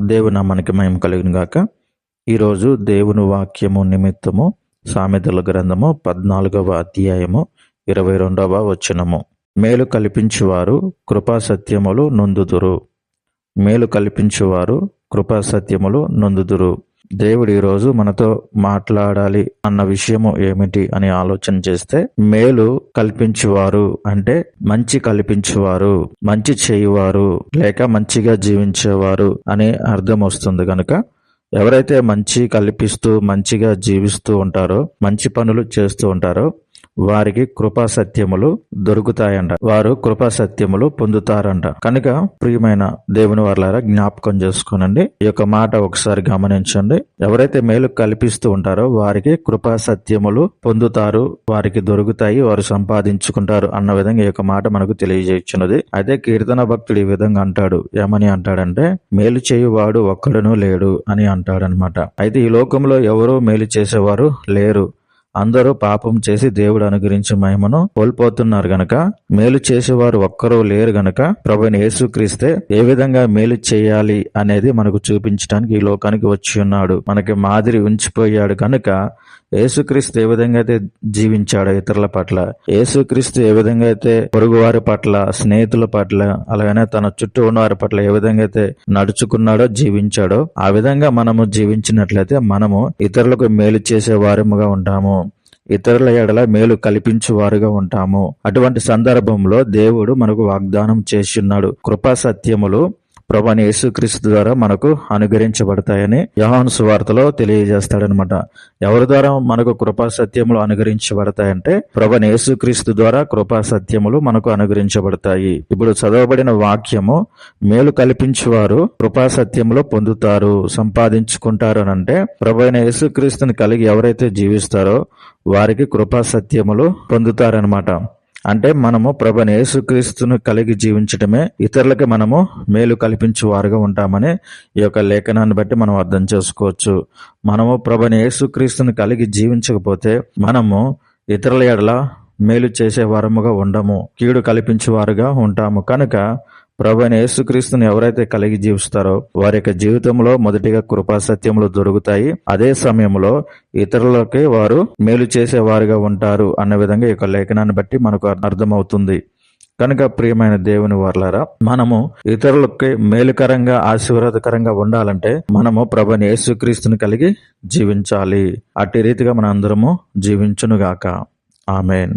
దేవుని మనకి మహిమ కలిగిన గాక ఈరోజు దేవుని వాక్యము నిమిత్తము సామెతల గ్రంథము పద్నాలుగవ అధ్యాయము ఇరవై రెండవ వచనము. మేలు కల్పించువారు కృపాసత్యములు నొందుదురు. మేలు కల్పించువారు కృపాసత్యములు నొందుదురు. దేవుడు ఈరోజు మనతో మాట్లాడాలి అన్న విషయము ఏమిటి అని ఆలోచన చేస్తే మేలు కల్పించువారు అంటే మంచి కల్పించువారు మంచి చేయువారు లేక మంచిగా జీవించేవారు అనే అర్థం వస్తుంది కనుక ఎవరైతే మంచి కల్పిస్తూ మంచిగా జీవిస్తూ ఉంటారో మంచి పనులు చేస్తూ ఉంటారో వారికి కృపా సత్యములు దొరుకుతాయంట. వారు కృపా సత్యములు పొందుతారంట. కనుక ప్రియమైన దేవుని వారిలారా జ్ఞాపకం చేసుకోనండి. ఈ యొక్క మాట ఒకసారి గమనించండి. ఎవరైతే మేలు కల్పిస్తూ ఉంటారో వారికి కృపా సత్యములు పొందుతారు వారికి దొరుకుతాయి వారు సంపాదించుకుంటారు అన్న విధంగా ఈ యొక్క మాట మనకు తెలియజేయచ్చున్నది అయితే కీర్తన భక్తుడు ఈ విధంగా అంటాడు. ఏమని అంటాడంటే మేలు చేయువాడు ఒక్కడనూ లేడు అని అంటాడనమాట అయితే ఈ లోకంలో ఎవరూ మేలు చేసేవారు లేరు. అందరూ పాపం చేసి దేవుడు అనుగ్రహించే మహిమను కోల్పోతున్నారు గనక మేలు చేసేవారు ఒక్కరూ లేరు గనక ప్రభుని యేసుక్రీస్తే ఏ విధంగా మేలు చేయాలి అనేది మనకు చూపించడానికి ఈ లోకానికి వచ్చి ఉన్నాడు. మనకి మాదిరి ఉంచిపోయాడు కనుక యేసుక్రీస్తు ఏ విధంగా అయితే జీవించాడు ఇతరుల పట్ల యేసుక్రీస్తు ఏ విధంగా అయితే పొరుగువారి పట్ల స్నేహితుల పట్ల అలాగనే తన చుట్టూ ఉన్న వారి పట్ల ఏ విధంగా అయితే నడుచుకున్నాడో జీవించాడో ఆ విధంగా మనము జీవించినట్లయితే మనము ఇతరులకు మేలు చేసే వారముగా ఉంటాము. ఇతరుల ఎడల మేలు కల్పించు వారుగా ఉంటాము. అటువంటి సందర్భంలో దేవుడు మనకు వాగ్దానం చేస్తున్నాడు కృపా సత్యములు ప్రభాని యేసుక్రీస్తు ద్వారా మనకు అనుగ్రహించబడతాయని యహాను సువార్తలో తెలియజేస్తాడనమాట. ఎవరి ద్వారా మనకు కృపా సత్యములు అనుగ్రహించబడతాయంటే ప్రభాని యేసుక్రీస్తు ద్వారా కృపా సత్యములు మనకు అనుగ్రహించబడతాయి. ఇప్పుడు చదవబడిన వాక్యము మేలు కల్పించేవారు కృపా సత్యములు పొందుతారు సంపాదించుకుంటారు అంటే ప్రభు అయిన యేసుక్రీస్తుని కలిగి ఎవరైతే జీవిస్తారో వారికి కృపా సత్యములు పొందుతారనమాట. అంటే మనము ప్రభుని యేసుక్రీస్తును కలిగి జీవించటమే ఇతరులకి మనము మేలు కల్పించేవారుగా ఉంటామని ఈ యొక్క లేఖనాన్ని బట్టి మనం అర్థం చేసుకోవచ్చు. మనము ప్రభుని యేసుక్రీస్తును కలిగి జీవించకపోతే మనము ఇతరుల ఎడల మేలు చేసే వారముగా ఉండము కీడు కల్పించేవారుగా ఉంటాము. కనుక ప్రభుని యేసుక్రీస్తుని ఎవరైతే కలిగి జీవిస్తారో వారి యొక్క జీవితంలో మొదటిగా కృపా సత్యములు దొరుకుతాయి. అదే సమయంలో ఇతరులకి వారు మేలు చేసేవారుగా ఉంటారు అన్న విధంగా ఈ యొక్క లేఖనాన్ని బట్టి మనకు అర్థమవుతుంది. కనుక ప్రియమైన దేవుని వర్లారా మనము ఇతరులకి మేలుకరంగా ఆశీర్వాదకరంగా ఉండాలంటే మనము ప్రభుని యేసుక్రీస్తుని కలిగి జీవించాలి. అట్టి రీతిగా మన అందరము జీవించునుగాక. ఆమెన్.